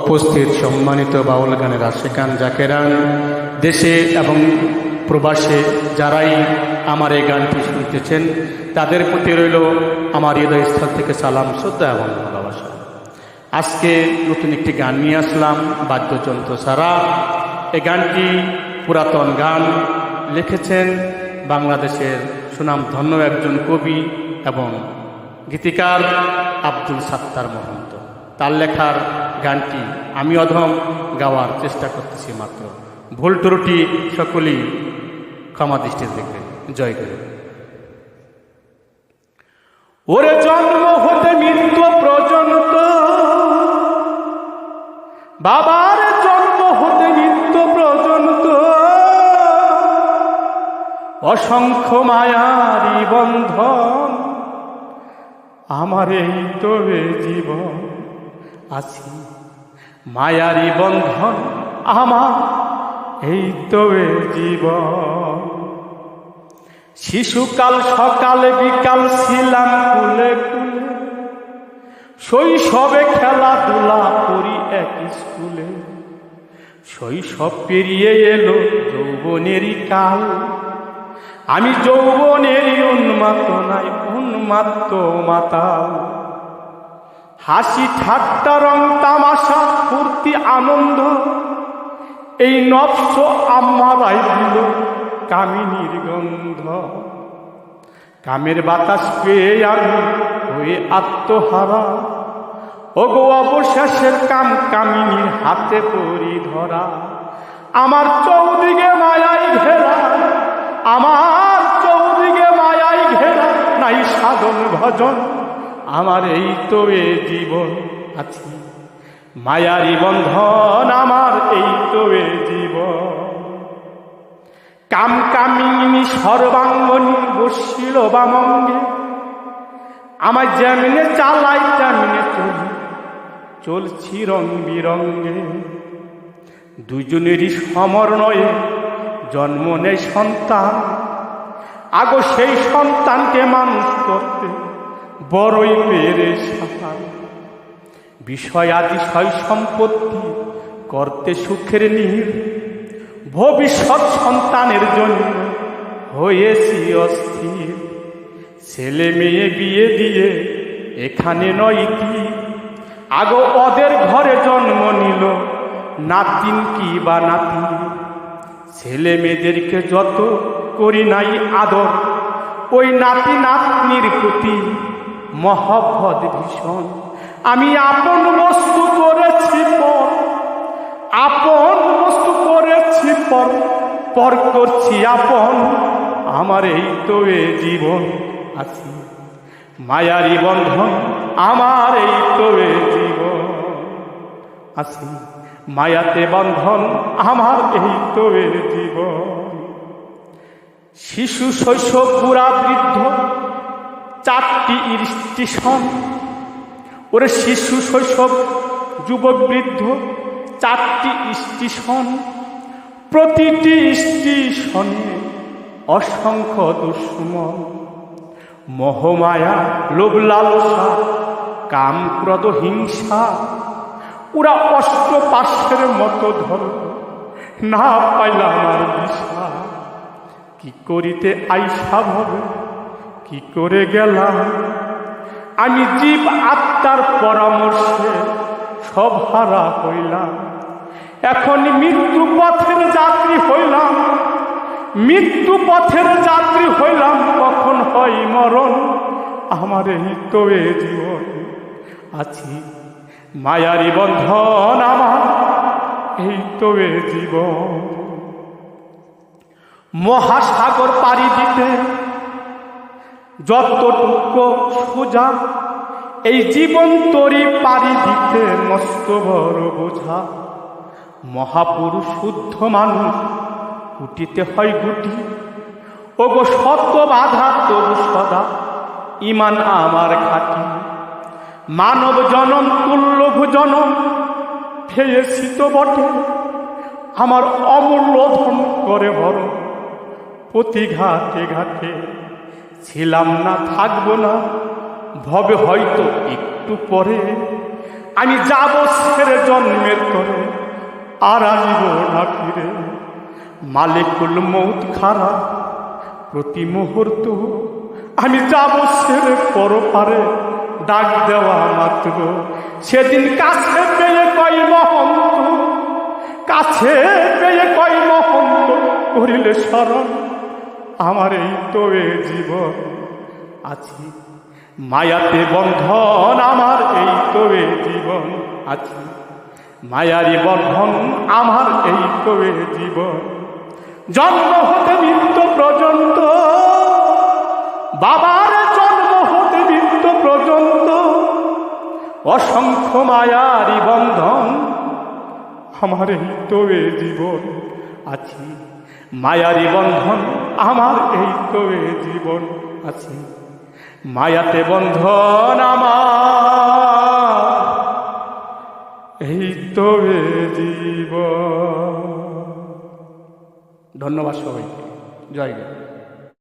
উপস্থিত সম্মানিত বাউল গানের আশেকান জাকেরান দেশে এবং প্রবাসে যারাই আমার এই গানটি শুনতেছেন, তাদের প্রতি রইল আমার হৃদয়স্থল থেকে সালাম, শ্রদ্ধা এবং ভালোবাসা। আজকে নতুন একটি গান নিয়ে আসলাম, বাদ্যযন্ত্র ছাড়া। এই গানটি পুরাতন গান, লিখেছেন বাংলাদেশের সুনামধন্য একজন কবি এবং গীতিকার আব্দুল সাত্তার মহন্ত। তার লেখার গানটি আমি অধম গাওয়ার চেষ্টা করতেছি মাত্র। ভুল ত্রুটি সকলেই ক্ষমা দৃষ্টি দেখবেন। জয় করে ওরে জন্ম হতে মৃত্যু পর্যন্ত। বাবার জন্ম হতে মৃত্যু পর্যন্ত। অসংখ্য মায়ারি বন্ধন। আমার এই তো জীবন। আছি। মায়ারি বন্ধন আমার, এই তো এ জীবন। শিশুকাল সকালে বিকাল ছিলাম কুলে কুলে শৈশবে খেলাধুলা করি এক স্কুলে। শৈশব পেরিয়ে এলো যৌবনেরই কাল। আমি যৌবনেরই উন্মাত নাই উন্মাত্ত মাতাল। হাসি ঠাট্টা রং তামাশা, ফুর্তি আনন্দ। এই নফস আমারাই দিল কামিনীর গন্ধ। কামের বাতাস পেয়ে আমি হয়ে আত্মহারা। ওগো অবশেষের কাম কামিনীর হাতে পরি ধরা। আমার চৌদিকে মায়াই ঘেরা, আমার চৌদিকে মায়াই ঘেরা, নাই সাধন ভজন। আমার এই তো এ জীবন আছি। মায়ারি বন্ধন আমার এই তো এ জীবন। কাম কামিনী সর্বাঙ্গনী বসিল বামঙ্গে। আমার যেমনে চালাই তেমনে চলি চলছি রং বিরঙ্গে। দুজনেরই সমর্ণয়ে জন্ম নেই সন্তান। আগো সেই সন্তানকে মানুষ করতে বড়ই পেরে সাঁতার বিষয় আদি সম্পত্তি, করতে সুখের নীর। ভবিষ্যৎ সন্তানের জন্য হয়েছি অস্থির। ছেলে মেয়ে বিয়ে দিয়ে এখানে নয় কি? আগো ওদের ঘরে জন্ম নিল নাতিন কি বা নাতি? ছেলে মেয়েদেরকে যত করি নাই আদর, ওই নাতি নাতনির প্রতি মহব্বত ভীষণ। আমি আপন বস্তু করেছি পর, আপন বস্তু করেছি পর পর করছি আপন। আমার এই তো এ জীবন আছি। মায়ারি বন্ধন, আমার এই তো এ জীবন আছি। মায়াতে বন্ধন, আমার এই তো এ জীবন। শিশু, শৈশব পুরা বৃদ্ধ চারটি স্টেশন ওরে শিশু, শৈশব, যুবক, বৃদ্ধ, চারটি স্টেশন প্রতিটি স্টেশনে অসংখ্য দুশ্মন মহমায়া লোভ লালসা কাম ক্রদ হিংসা। ওরা অষ্ট পাশের মতো ধর না পাইলাম আর দিশা কি করিতে আইসা ভাবে? কি করে গেলাম? আমি জীব আত্মার পরামর্শে সব হারা হইলাম। এখন মৃত্যু পথের যাত্রী হইলাম। মৃত্যু পথের যাত্রী হইলাম, কখন হয় মরণ? আমার এই তো জীবন আছি। মায়ারি বন্ধন আমার, এই তো জীবন। মহাসাগর পাড়ি দিতে যতটুকু সোজা, এই জীবন তরি পাড়ি দিতে মস্ত বড় বোঝা। মহাপুরুষ শুদ্ধ মানুষ কুটিতে হয় গুটি। ও গো শত বাধা তবু সদা, ইমান আমার খাটি মানব জনম, তুল্যভ জনম খেয়েছি তো বটে। আমার অমূল্য ধন করে বড় প্রতি ঘাটে ঘাটে। ছিলাম না, থাকব না। ভবে হয়তো একটু পরে আমি যাব ছেড়ে জন্মের করে আর আসব না ফিরে। মালিকুল মৌত খারাপ প্রতি মুহূর্ত আমি যাব ছেড়ে পর পারে ডাক দেওয়া মাত্র, সেদিন কাছে পেয়ে কই মহন্ত, কাছে পেয়ে কই মহন্ত করিলে স্মরণ। আমার এই তো এ জীবন আছি। মায়াতে বন্ধন আমার এই তো এ জীবন আছি। মায়ারি বন্ধন আমার এই তো এ জীবন। জন্ম হতে মৃত্যু পর্যন্ত, বাবার জন্ম হতে মৃত্যু পর্যন্ত অসংখ্য মায়ারি বন্ধন আমার এই তো এ জীবন আছি। মায়ারি বন্ধন আমার এই তো জীবন আছে। মায়াতে বন্ধন আমার। এই তো জীবন। ধন্যবাদ সবাই জয়